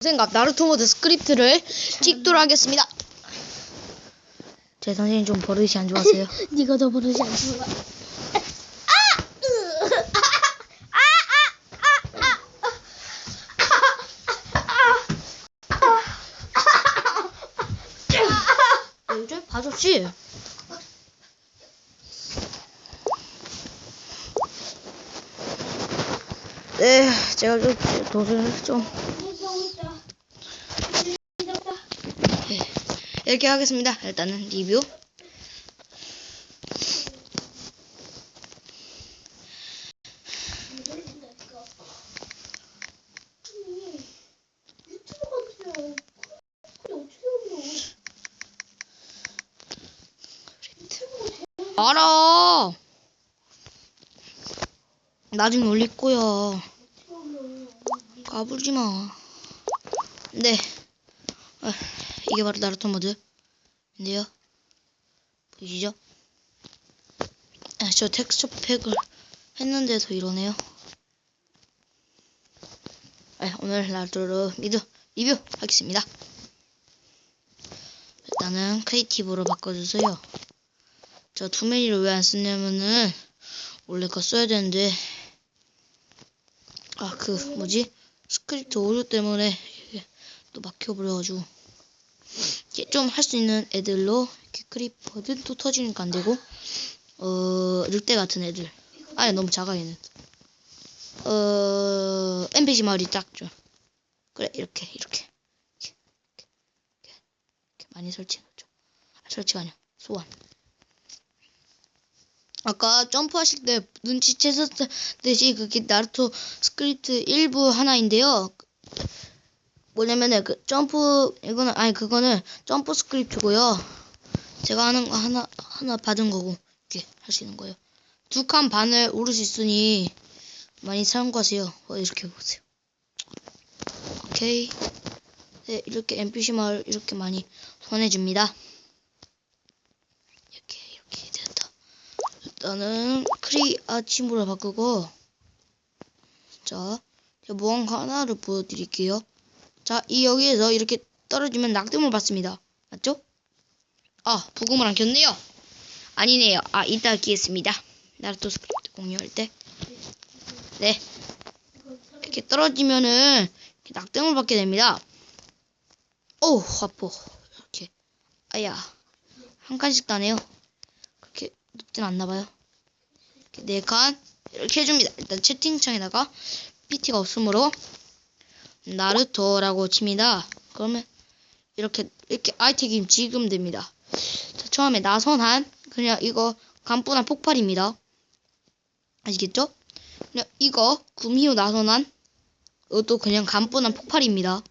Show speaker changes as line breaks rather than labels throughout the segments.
생각 나루토 모드 스크립트를 찍도록 하겠습니다. 제 선생님 좀 버릇이 안 좋아서요.
네가 더 버릇이 안 좋아.
요즘 봐줬지? 네, 제가 좀 도전을 좀 네, 이렇게 하겠습니다. 일단은 리뷰. 알아. 나중에 올릴 거야. 까불지 마. 네. 아, 이게 바로 나루토 모드인데요. 보이시죠? 아, 저 텍스처 팩을 했는데도 이러네요. 아, 오늘 나루토 미드 리뷰 하겠습니다. 일단은 크리에이티브로 바꿔주세요. 저 투메니를 왜 안 쓰냐면은 원래 거 써야 되는데 아 그 뭐지 스크립트 오류 때문에 또 막혀버려가지고 좀 할 수 있는 애들로 이렇게 크리퍼든 또 터지니까 안 되고 어 늑대 같은 애들. 아니 너무 작아 얘는. 어 NPC 마을이 작죠 그래 이렇게 이렇게. 이렇게, 이렇게, 이렇게 많이 설치해놓죠. 아, 설치가 아니야. 소환. 아까 점프하실 때 눈치채셨듯이 그게 나루토 스크립트 일부 하나인데요. 뭐냐면은 그 점프 이거는 아니 그거는 점프 스크립트고요. 제가 하는 거 하나 하나 받은 거고 이렇게 하시는 거예요. 두 칸 반을 오를 수 있으니 많이 참고하세요. 어, 이렇게 보세요. 오케이. 네 이렇게 NPC 마을 이렇게 많이 소환해줍니다. 이렇게 이렇게 됐다. 일단은 크리 아침으로 바꾸고 자 제가 무언가 하나를 보여드릴게요 자 이 여기에서 이렇게 떨어지면 낙뎀을 받습니다. 맞죠? 아 부금을 안 켰네요. 아니네요. 아 이따 끼겠습니다. 나루토 스크립트 공유할 때 네. 이렇게 떨어지면은 이렇게 낙뎀을 받게 됩니다. 오 화포 이렇게. 아야 한 칸씩 따네요. 그렇게 높진 않나 봐요. 이렇게 네 칸 이렇게 해줍니다. 일단 채팅창에다가 PT가 없으므로 나루토라고 칩니다. 그러면 이렇게 이렇게 아이템이 지금 됩니다. 자, 처음에 나선한 그냥 이거 간분한 폭발입니다. 아시겠죠? 그냥 이거 구미호 나선한 이것도 그냥 간분한 폭발입니다.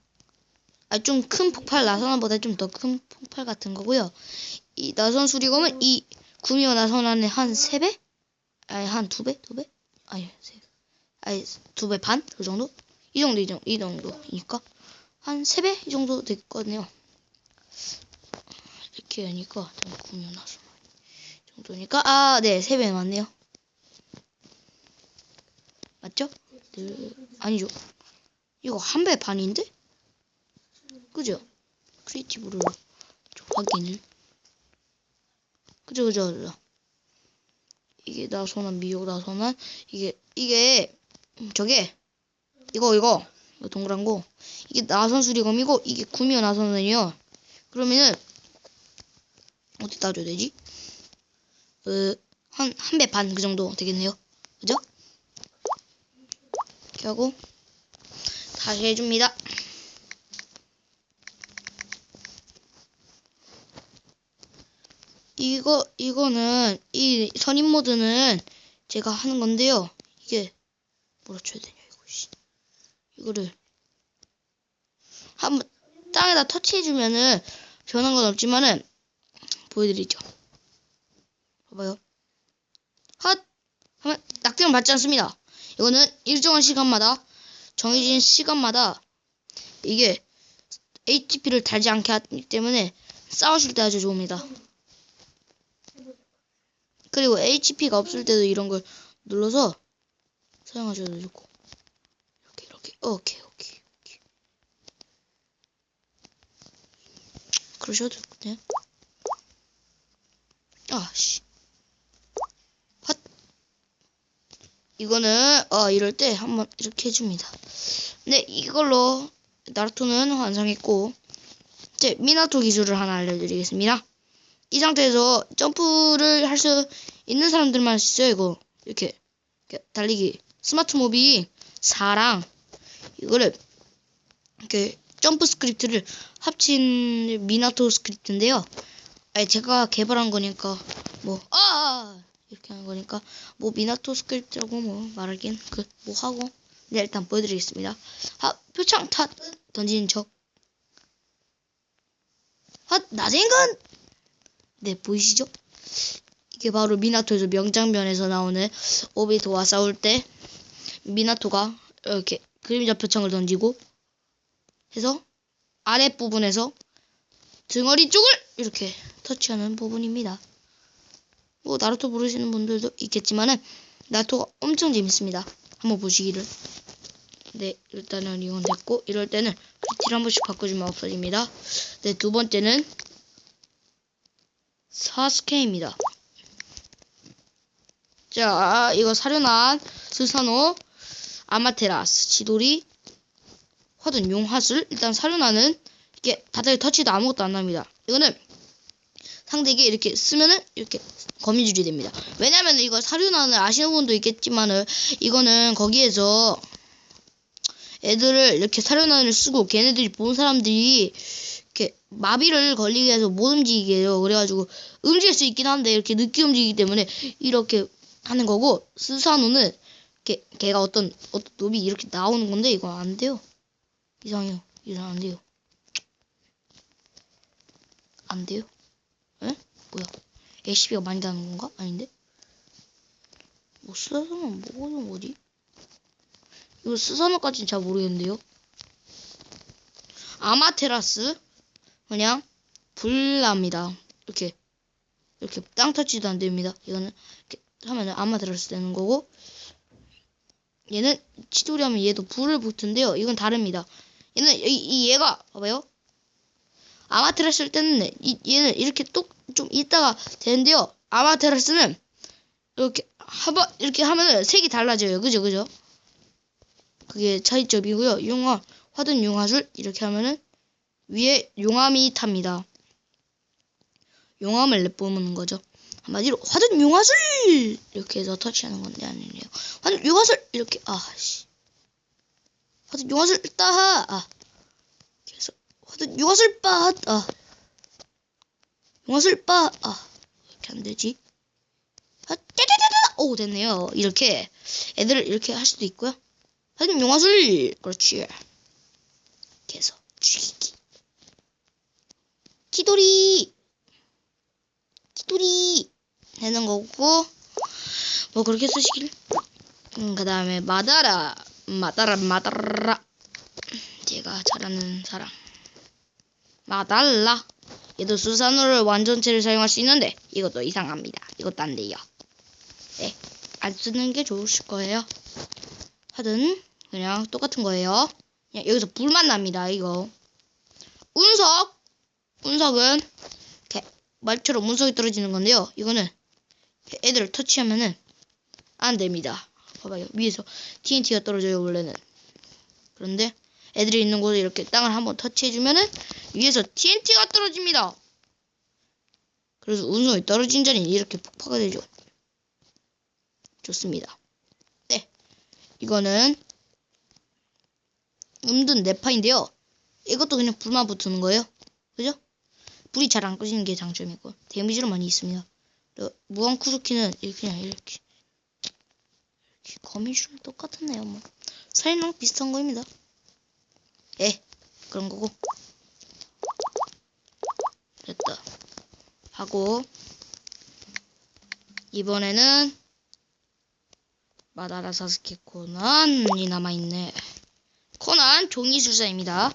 아, 좀 큰 폭발 나선한보다 좀 더 큰 폭발 같은 거고요. 이 나선 수리검은 이 구미호 나선한의 한 3배? 아니 한 2배? 2배? 아니 3배 아니 2배 반? 그 정도? 이 정도 이 정도 이 정도니까 한 3배? 이 정도 됐거든요 이렇게 하니까 구미호 나선한 정도니까 아 네 3배 맞네요 맞죠? 네. 아니죠 이거 한 배 반인데? 그죠? 크리에이티브로 좀 확인을 그죠 그죠 그죠 이게 나선한 미역 나선한 이게 이게 음, 저게 이거 이거. 동그란 거. 이게 나선 수리검이고 이게 구미호 나선은요. 그러면은 어디 따줘야 되지? 어한 한 배 반 그 정도 되겠네요. 그죠? 이렇게 하고 다시 해줍니다. 이거 이거는 이 선임 모드는 제가 하는 건데요. 이게 뭐라 쳐야 되냐 이거를 한번 땅에다 터치해 주면은 변한 건 없지만은 보여드리죠. 봐봐요. 핫 하면 낙뎀을 받지 않습니다. 이거는 일정한 시간마다 정해진 시간마다 이게 HP를 달지 않게 하기 때문에 싸우실 때 아주 좋습니다. 그리고 HP가 없을 때도 이런 걸 눌러서 사용하셔도 좋고 오케이 오케이 오케이 그러셔도 돼요. 아씨. 헛. 이거는 어 이럴 때 한번 이렇게 해줍니다. 네 이걸로 나루토는 완성했고 이제 미나토 기술을 하나 알려드리겠습니다. 이 상태에서 점프를 할 수 있는 사람들만 있어요 이거 이렇게, 이렇게 달리기 스마트 모비 4랑 이거를 이렇게 점프 스크립트를 합친 미나토 스크립트인데요. 아니 제가 개발한 거니까 뭐 아! 이렇게 하는 거니까 뭐 미나토 스크립트라고 뭐 말하긴 그 뭐 하고 네 일단 보여드리겠습니다. 하 표창 탓 던지는 척. 하 낮은 인간. 네 보이시죠? 이게 바로 미나토에서 명장면에서 나오는 오비토와 싸울 때 미나토가 이렇게 그림자 표창을 던지고 해서 아랫부분에서 등어리 쪽을 이렇게 터치하는 부분입니다. 뭐 나루토 모르시는 분들도 있겠지만은 나루토가 엄청 재밌습니다. 한번 보시기를. 네, 일단은 이건 됐고 이럴 때는 크리티를 한 번씩 바꿔주면 없어집니다. 네, 두 번째는 사스케입니다. 자, 이거 사륜한 스사노 아마테라스 지돌이 화든 용화술 일단 사륜하는 이게 바닥에 터치도 아무것도 안 납니다. 이거는 상대에게 이렇게 쓰면은 이렇게 거미줄이 됩니다. 왜냐면 이거 사륜안을 아시는 분도 있겠지만은 이거는 거기에서 애들을 이렇게 사륜안을 쓰고 걔네들이 본 사람들이 이렇게 마비를 걸리게 해서 못 움직이게 해요. 그래가지고 움직일 수 있긴 한데 이렇게 늦게 움직이기 때문에 이렇게 하는 거고 스사노는 걔, 걔가 어떤 어떤 놈이 이렇게 나오는 건데 이거 안 돼요. 이상해요. 이상 안 돼요. 안 돼요. 에? 뭐야? ACB가 많이 나는 건가? 아닌데? 뭐 스사노는 뭐는 뭐지? 이거 스사노까지는 잘 모르겠는데요. 아마테라스 그냥 불납니다. 이렇게 이렇게 땅 터치도 안 됩니다. 이거는 이렇게 하면은 아마테라스 되는 거고 얘는 치돌이 하면 얘도 불을 붙은데요. 이건 다릅니다. 얘는 이, 이 얘가 봐봐요. 아마테라스 할 때는 이, 얘는 이렇게 뚝좀 있다가 되는데요. 아마테라스는 이렇게 한번 이렇게 하면은 색이 달라져요. 그죠 그죠? 그게 차이점이고요. 용화 화든 용화술 이렇게 하면은 위에 용암이 탑니다. 용암을 내뿜는 거죠. 한마디로 화든 용화술 이렇게 해서 터치하는 건데 아니에요. 화든 용화술 이렇게 아씨 화든 용화술 따하 아 그래서 화든 용화술 빠아 용화술 빠아 이렇게 안 되지. 아 짜자자자 오 됐네요. 이렇게 애들을 이렇게 할 수도 있고요. 화든 용화술 그렇지. 해서 죽이기. 키도리 키도리 되는 거고. 뭐 그렇게 쓰시길. 음, 그 다음에 마다라 마다라 마다라. 제가 잘하는 사람. 마달라. 얘도 수산호를 완전체를 사용할 수 있는데 이것도 이상합니다. 이것도 안 돼요. 네 안 쓰는 게 좋으실 거예요. 하든 그냥 똑같은 거예요. 그냥 여기서 불만 납니다 이거. 운석! 운석은 이렇게 말처럼 운석이 떨어지는 건데요. 이거는 애들을 터치하면은 안 됩니다. 봐봐요. 위에서 TNT가 떨어져요, 원래는. 그런데 애들이 있는 곳에 이렇게 땅을 한번 터치해주면은 위에서 TNT가 떨어집니다. 그래서 운석이 떨어진 자리는 이렇게 폭파가 되죠. 좋습니다. 네. 이거는 음둔 네파인데요. 이것도 그냥 불만 붙는 거예요. 그죠? 불이 잘 안 꺼지는 게 장점이고 데미지로 많이 있습니다. 무한 쿠르키는 이렇게 그냥 이렇게 이렇게 거미줄 똑같았네요. 뭐 살인랑 비슷한 거입니다. 예, 그런 거고 됐다 하고 이번에는 마다라 사스케 코난이 남아있네. 코난 종이술사입니다.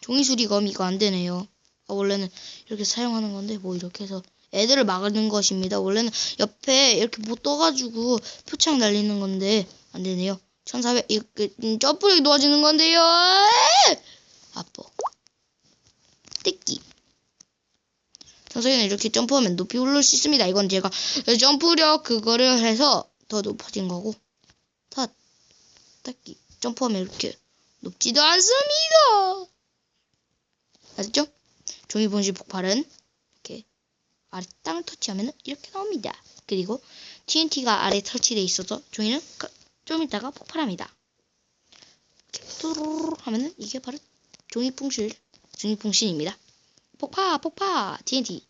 종이술이 검 이거 안 되네요. 아, 원래는 이렇게 사용하는 건데 뭐 이렇게 해서 애들을 막는 것입니다. 원래는 옆에 이렇게 못 떠가지고 표창 날리는 건데 안 되네요. 1400 이렇게 점프력이 놓아지는 건데요. 아빠 뜯기 평소에는 이렇게 점프하면 높이 오를 수 있습니다. 이건 제가 점프력 그거를 해서 더 높아진 거고. 다 딱히 점프하면 이렇게 높지도 않습니다. 아셨죠? 종이 분실 폭발은 아래 땅을 터치하면 이렇게 나옵니다. 그리고 TNT가 아래 설치되어 있어서 종이는 그- 좀 있다가 폭발합니다. 뚜루루루 하면은 이게 바로 종이 풍실, 종이 풍신입니다. 폭파, 폭파, TNT.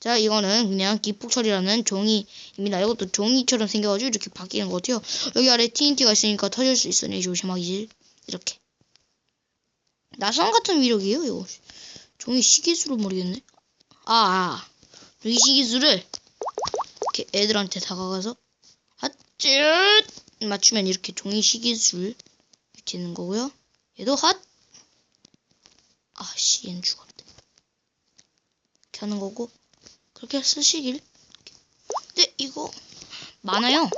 자, 이거는 그냥 기폭 처리라는 종이입니다. 이것도 종이처럼 생겨가지고 이렇게 바뀌는 것 같아요. 여기 아래 TNT가 있으니까 터질 수 있으니 조심하기. 이렇게. 나선 같은 위력이에요, 이거. 종이 시계수로 모르겠네. 아, 아. 이 시계수를 이렇게 애들한테 다가가서 핫쯧 맞추면 이렇게 종이 시계수를 되는 거고요. 얘도 핫. 아씨, 얘는 죽었대. 이렇게 하는 거고 그렇게 쓰시길. 근데 이거 많아요.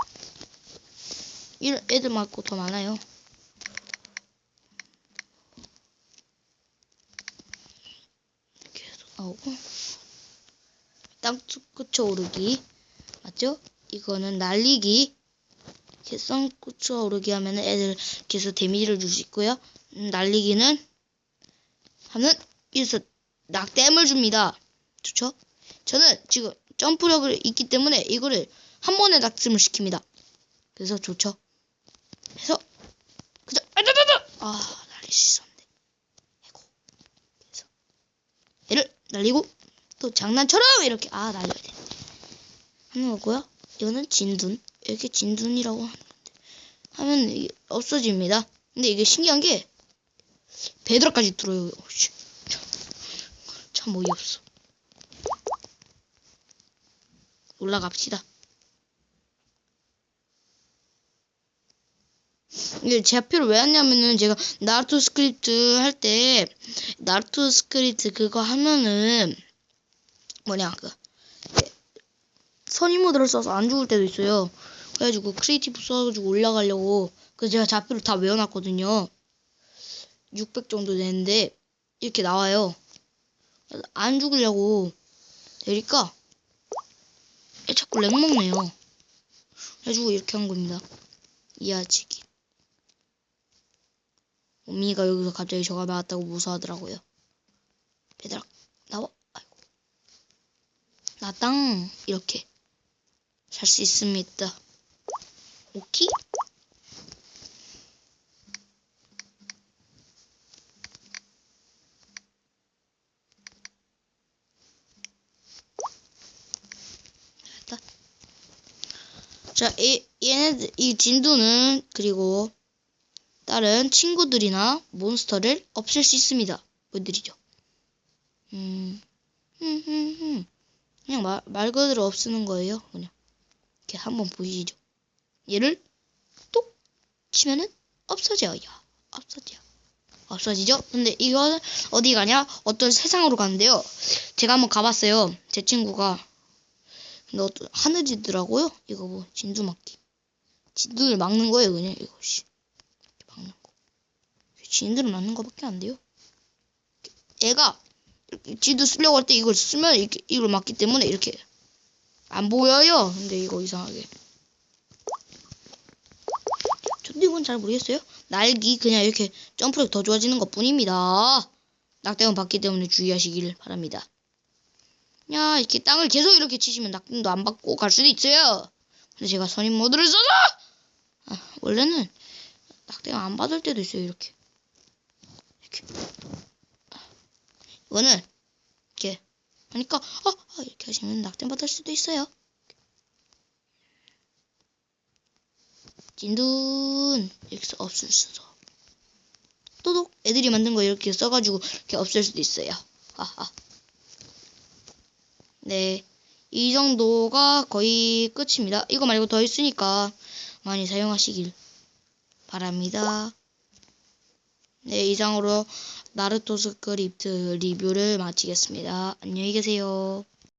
이런 애들 말고 더 많아요. 이렇게 해서 나오고 땅 끝쳐 오르기 맞죠? 이거는 날리기 끝쳐 오르기 하면은 애들 해서 데미지를 줄 수 있고요. 음, 날리기는 하면 여기서 낙댐을 줍니다. 좋죠? 저는 지금 점프력을 있기 때문에 이거를 한 번에 낙점을 시킵니다. 그래서 좋죠. 그래서 그저 아다다다 아 날릴 수 있었는데. 아이고. 그래서 얘를 날리고 또 장난처럼 이렇게 아 날려야 돼. 하는 거고요. 이거는 진둔 이렇게 진둔이라고 하는 건데 하면 없어집니다. 근데 이게 신기한 게 베드락까지 들어요. 어이씨. 참, 참 어이없어. 올라갑시다. 이게 제 앞으로 왜 왔냐면은 제가 나루토 스크립트 할 때 나루토 스크립트 그거 하면은 뭐냐 그 선임 모드를 써서 안 죽을 때도 있어요. 그래가지고 크리에이티브 써가지고 올라가려고 그래서 제가 좌표를 다 외워놨거든요. 600 정도 되는데 이렇게 나와요. 안 죽으려고 되니까 얘 자꾸 렉 먹네요. 그래가지고 이렇게 한 겁니다. 이해하시기. 어미가 여기서 갑자기 저가 나왔다고 무서워하더라고요. 얘들아 나와. 나땅 이렇게 살 수 있습니다. 됐다. 자, 이, 얘네들, 이 진두는, 그리고, 다른 친구들이나 몬스터를 없앨 수 있습니다. 뭐들이죠? 음, 음, 음, 음. 그냥 말, 말 그대로 없애는 거예요. 그냥. 이렇게 한번 보이시죠? 얘를 뚝 치면은 없어져요. 없어져요. 없어지죠? 근데 이거는 어디 가냐? 어떤 세상으로 가는데요. 제가 한번 가봤어요. 제 친구가. 근데 어떤 하늘지더라고요. 이거 뭐 진두 막기. 진두를 막는 거예요, 그냥 이거 씨. 막는 거. 진두를 막는 거밖에 안 돼요. 이렇게 진두 쓰려고 할 때 이걸 쓰면 이렇게 이걸 막기 때문에 이렇게 안 보여요. 근데 이거 이상하게. 이건 잘 모르겠어요. 날기 그냥 이렇게 점프력 더 좋아지는 것 뿐입니다. 낙대만 받기 때문에 주의하시길 바랍니다. 야 이렇게 땅을 계속 이렇게 치시면 낙댐도 안 받고 갈 수도 있어요. 근데 제가 선임 모드를 써서 아, 원래는 낙대가 안 받을 때도 있어요. 이렇게 이렇게 이거는 이렇게 하니까 아, 아, 이렇게 하시면 낙댐 받을 수도 있어요. 진둔 이렇게 없앨 수도 또독 애들이 만든 거 이렇게 써가지고 이렇게 없앨 수도 있어요. 하하. 네, 이 정도가 거의 끝입니다. 이거 말고 더 있으니까 많이 사용하시길 바랍니다. 네, 이상으로 나루토 스크립트 리뷰를 마치겠습니다. 안녕히 계세요.